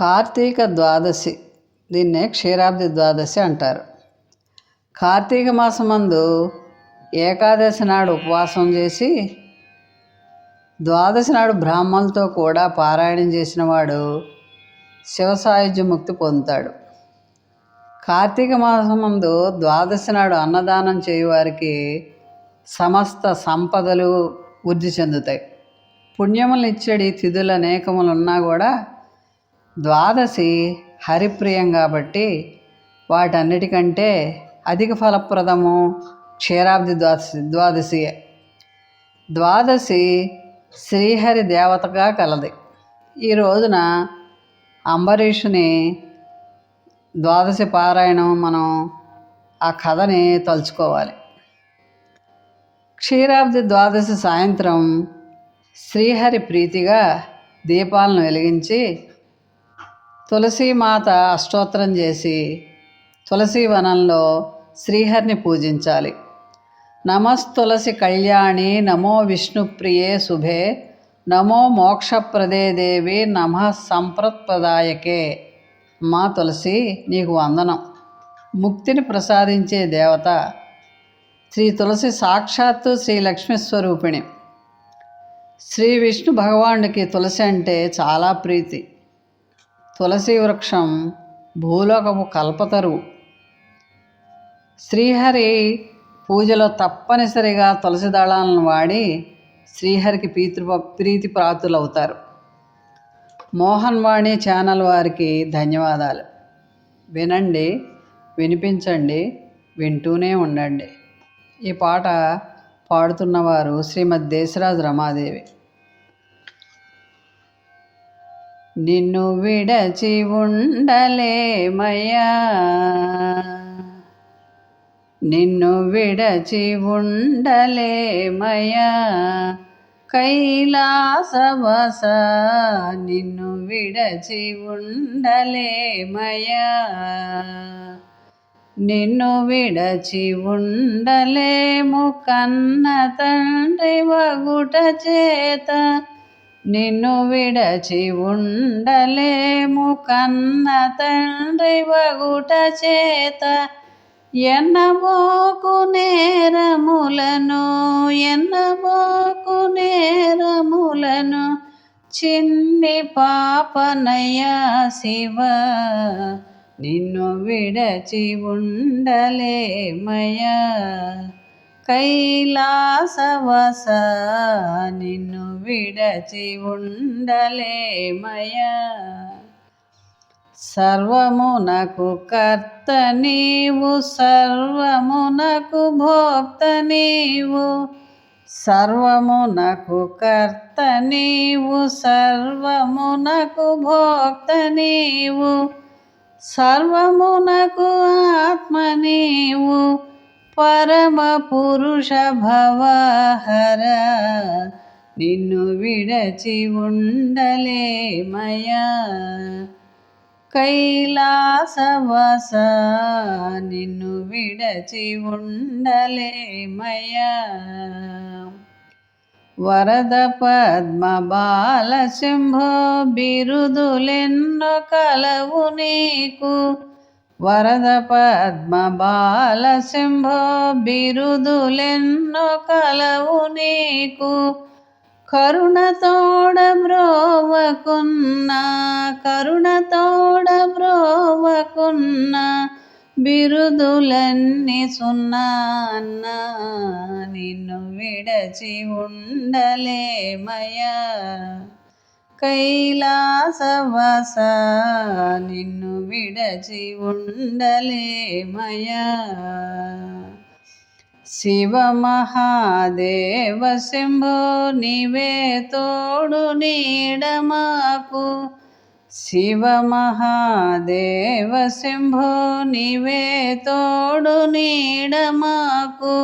కార్తీక ద్వాదశి దీన్నే క్షీరాబ్ది ద్వాదశి అంటారు. కార్తీక మాసమందు ఏకాదశి నాడు ఉపవాసం చేసి ద్వాదశి నాడు బ్రాహ్మణులతో కూడా పారాయణం చేసిన వాడు శివసాయుధ్య ముక్తి పొందుతాడు. కార్తీక మాసమందు ద్వాదశి నాడు అన్నదానం చేయువారికి సమస్త సంపదలు వృద్ధి చెందుతాయి. పుణ్యములు ఇచ్చడి తిథులు అనేకములు ఉన్నా కూడా ద్వాదశి హరిప్రియం కాబట్టి వాటన్నిటికంటే అధిక ఫలప్రదము క్షీరాబ్ది ద్వాదశి ద్వాదశి. ద్వాదశి శ్రీహరి దేవతగా కలది. ఈ రోజున అంబరీషుని ద్వాదశి పారాయణం మనం ఆ కథని తలుచుకోవాలి. క్షీరాబ్ది ద్వాదశి సాయంత్రం శ్రీహరి ప్రీతిగా దీపాలను వెలిగించి తులసీమాత అష్టోత్తరం చేసి తులసి వనంలో శ్రీహరిని పూజించాలి. నమస్తులసి కళ్యాణి నమో విష్ణుప్రియే శుభే నమో మోక్షప్రదే దేవి నమ సంప్రత్ప్రదాయకే మా తులసి నీకు వందనం. ముక్తిని ప్రసాదించే దేవత శ్రీ తులసి సాక్షాత్తు శ్రీ లక్ష్మీ స్వరూపిణి శ్రీ విష్ణు భగవానుడికి తులసి అంటే చాలా ప్రీతి. తులసి వృక్షం భూలోకపు కల్పతరు. శ్రీహరి పూజలో తప్పనిసరిగా తులసి దళాలను వాడి శ్రీహరికి ప్రీతి ప్రీతి ప్రాతులవుతారు మోహన్ వాణి ఛానల్ వారికి ధన్యవాదాలు. వినండి వినిపించండి వింటూనే ఉండండి. ఈ పాట పాడుతున్నవారు శ్రీమద్ దేశరాజు రమాదేవి. నిన్ను విడచి ఉండలేమయ్యా నిన్ను విడచి ఉండలేమయ్యా కైలాసవస నిన్ను విడచి ఉండలేమయ్యా నిన్ను విడచి ఉండలేము కన్న తండ్రి వగుట చేత. నిన్ను విడచి ఉండలేము కన్న తండ్రి వగుట చేత. ఎన్నబోకు నేరములను ఎన్నబోకు నేరములను చిన్ని పాపనయ్యా శివ. నిన్ను విడచి ఉండలేమయ్యా. కైలాసవస నిన్ను విడచి ఉండలేమయ్యా. సర్వమునకు కర్త నీవు సర్వమునకు భోక్త నీవు సర్వమునకు కర్త నీవు సర్వమునకు భోక్త నీవు సర్వమునకు ఆత్మ నీవు పరమ పురుష భవహర. నిన్ను విడచి ఉండలేమయా కైలాసవస నిన్ను విడచి ఉండలేమయా వరద పద్మ బాల శంభో బిరుదులెన్నో కలవు నీకు. వరద పద్మ బాల శంభో బిరుదులెన్నో కలవు నీకు. కరుణతోడ బ్రోవకున్నా కరుణతోడ బ్రోవకున్నా బిరుదులన్నీ సున్నా అన్నా నిన్ను విడచి ఉండలేమయా కైలాసవాస నిన్ను విడచి ఉండలేమయా శివ మహాదేవ శంభో నీవే తోడు నీడమాకు శివ మహాదేవ శంభో నీవే తోడు నీడమాకు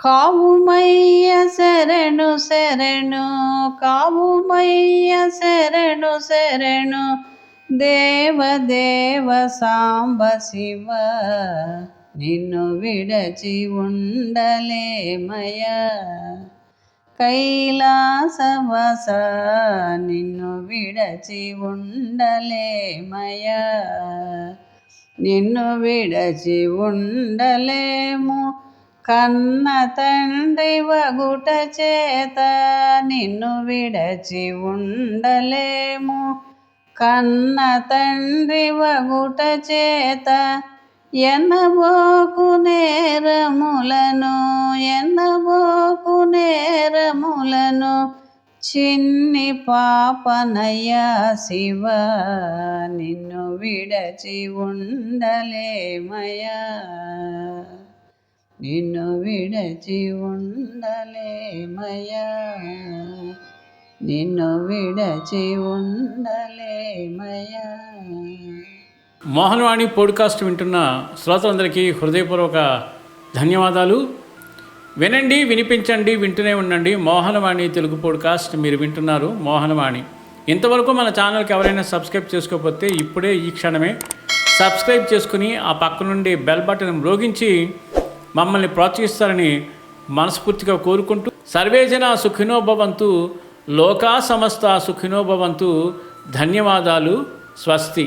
కావుమయ్య శరణు శరణు. కావుమయ్య శరణు శరణు. దేవ దేవ సాంబ శివ. నిన్ను విడచి ఉండలేమయ కైలాసవస నిన్ను విడచి ఉండలేమయ నిన్ను విడచి ఉండలేము. కన్న తండ్రి వగుట చేత నిన్ను విడచి ఉండలేము. కన్న తండ్రి వగుట చేత ఎన్నబోకు నేరములను ఎన్నబోకు నేరములను చిన్ని పాపనయ్యా శివ నిన్ను విడచి ఉండలేమయా నిన్ను విడచి ఉండలేమయా నిన్ను విడచి ఉండలేమయా మోహన్వాణి పోడ్కాస్ట్ వింటున్న శ్రోతలందరికీ హృదయపూర్వక ధన్యవాదాలు. వినండి వినిపించండి వింటూనే ఉండండి. మోహనవాణి తెలుగు పోడ్కాస్ట్ మీరు వింటున్నారు మోహనవాణి. ఇంతవరకు మన ఛానల్కి ఎవరైనా సబ్స్క్రైబ్ చేసుకోకపోతే ఇప్పుడే ఈ క్షణమే సబ్స్క్రైబ్ చేసుకుని ఆ పక్క నుండి బెల్ బటన్ మ్రోగించి మమ్మల్ని ప్రోత్సహిస్తారని మనస్ఫూర్తిగా కోరుకుంటూ సర్వేజన సుఖినోభవంతు లోకా సమస్త సుఖినోభవంతు ధన్యవాదాలు స్వస్తి.